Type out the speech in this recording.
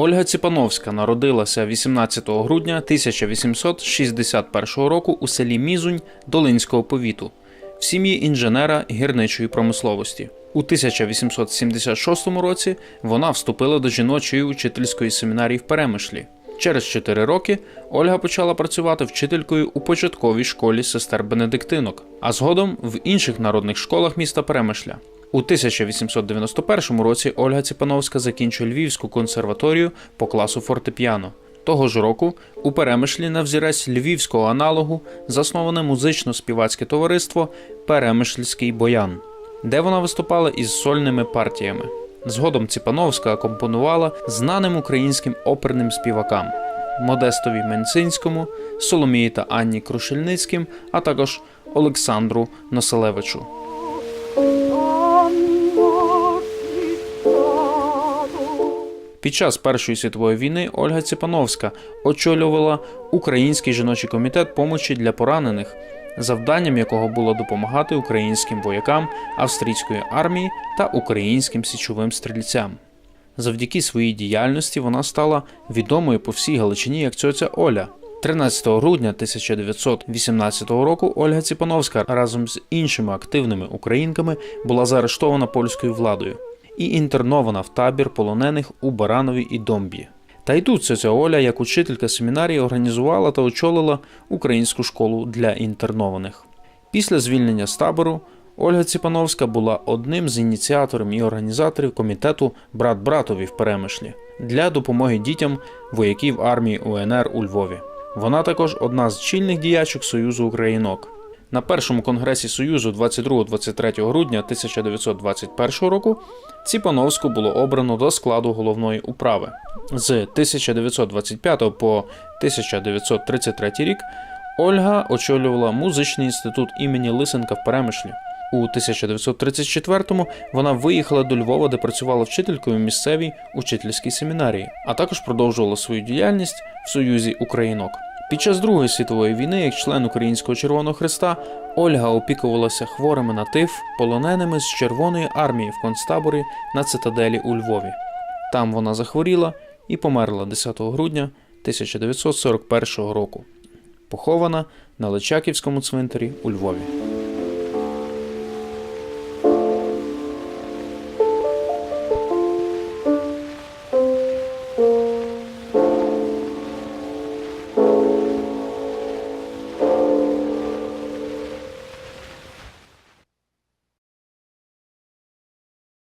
Ольга Ціпановська народилася 18 грудня 1861 року у селі Мізунь Долинського повіту в сім'ї інженера гірничої промисловості. У 1876 році вона вступила до жіночої учительської семінарії в Перемишлі. Через 4 роки Ольга почала працювати вчителькою у початковій школі сестер Бенедиктинок, а згодом в інших народних школах міста Перемишля. У 1891 році Ольга Ціпановська закінчує Львівську консерваторію по класу фортепіано. Того ж року у Перемишлі на взірець львівського аналогу засноване музично-співацьке товариство Перемишльський боян, де вона виступала із сольними партіями. Згодом Ціпановська акомпонувала знаним українським оперним співакам Модестові Менцинському, Соломії та Анні Крушельницьким, а також Олександру Носелевичу. Під час Першої світової війни Ольга Ціпановська очолювала Український жіночий комітет помочі для поранених, завданням якого було допомагати українським воякам австрійської армії та українським січовим стрільцям. Завдяки своїй діяльності вона стала відомою по всій Галичині як цьоця Оля. 13 грудня 1918 року Ольга Ціпановська разом з іншими активними українками була заарештована польською владою і інтернована в табір полонених у Баранові і Домбі. Та й тут ця Оля, як учителька семінарії, організувала та очолила українську школу для інтернованих. Після звільнення з табору Ольга Ціпановська була одним з ініціаторів і організаторів комітету Брат братові в Перемишлі для допомоги дітям вояків армії УНР у Львові. Вона також одна з чільних діячок Союзу Українок. На першому конгресі Союзу 22-23 грудня 1921 року Ціпановську було обрано до складу головної управи. З 1925 по 1933 рік Ольга очолювала музичний інститут імені Лисенка в Перемишлі. У 1934-му вона виїхала до Львова, де працювала вчителькою в місцевій учительській семінарії, а також продовжувала свою діяльність в Союзі Українок. Під час Другої світової війни, як член Українського Червоного Христа, Ольга опікувалася хворими на тиф, полоненими з Червоної армії в концтаборі на цитаделі у Львові. Там вона захворіла і померла 10 грудня 1941 року, похована на Личаківському цвинтарі у Львові.